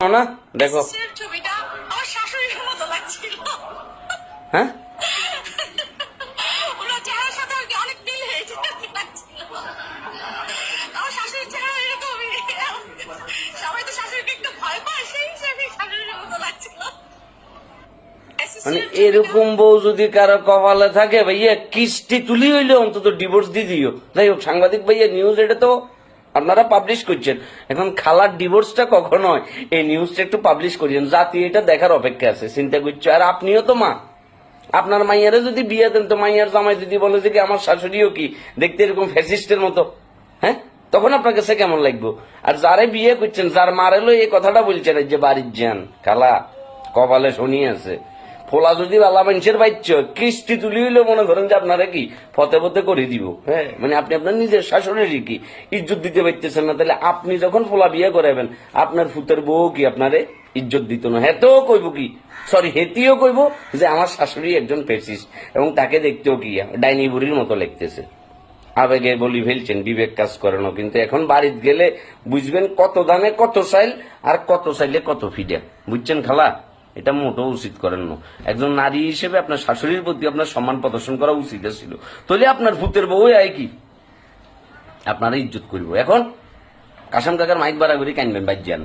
না দেখো। হ্যাঁ? মানে এরকম বউ যদি কারও কপালে থাকে ভাইয়া কিস্তি তুলি হইলে অন্তত ডিভোর্স দিয়ে দিও। যাই হোক সাংবাদিক ভাইয়া নিউজ এটা তো আপনারা পাবলিশ করছেন। এখন খালার ডিভোর্সটা কখন হয়? এই নিউজটা একটু পাবলিশ করিয়েন। জাতি এটা দেখার অপেক্ষা আছে, চিন্তা করছ। আর আপনিও তো মা। আপনার মাইয়ারে যদি বিয়ে দেন, তো মাইয়ার জামাই যদি বলে যে আমার শাশুড়িও কি? দেখতে এরকম ফ্যাসিস্টের মতো। হ্যাঁ? তখন আপনার কাছে কেমন লাগবে? আর যারে বিয়ে করছেন, যার মারেলো এই কথাটা বলছেন যে বাড়ির যান খালা, কপালে শনি আছে। ফোলা যদি বালা মানুষের বাচ্চ, কিস্তি তুলি হইলে মনে করেন যে আপনারা কি ফতে ফতে করে দিব। হ্যাঁ মানে আপনি আপনার নিজের শাশুড়েরই কি, ইজ্জত দিতে পারতেছেন না, তাহলে আপনি যখন ফোলা বিয়ে করাবেন, আপনার ফুতের বউ কি আপনারে ইজ্জত দিত না? হেতেও কইব কি সরি হেতিও কইব যে আমার শাশুড়ি একজন পেসিস এবং তাকে দেখতেও কি, ডাইনি বুড়ির মতো লাগতেছে আবেগে বলি ফেলছেন, বিবেক কাজ করে না, কিন্তু এখন বাড়িতে গেলে বুঝবেন কত দামে কত সাইল আর কত সাইলে কত ফিডা। বুঝছেন খালা? এটা মোটেও উচিত করেন না। একজন নারী হিসেবে আপনার শাশুড়ির প্রতি আপনার সম্মান প্রদর্শন করা উচিত ছিল। তাহলে আপনার ভূতের বউ আয় কি? আপনারা ইজ্জত করিব। এখন কাসাম কাকার মাইক বাড়া করে কানবেন বাজ্যান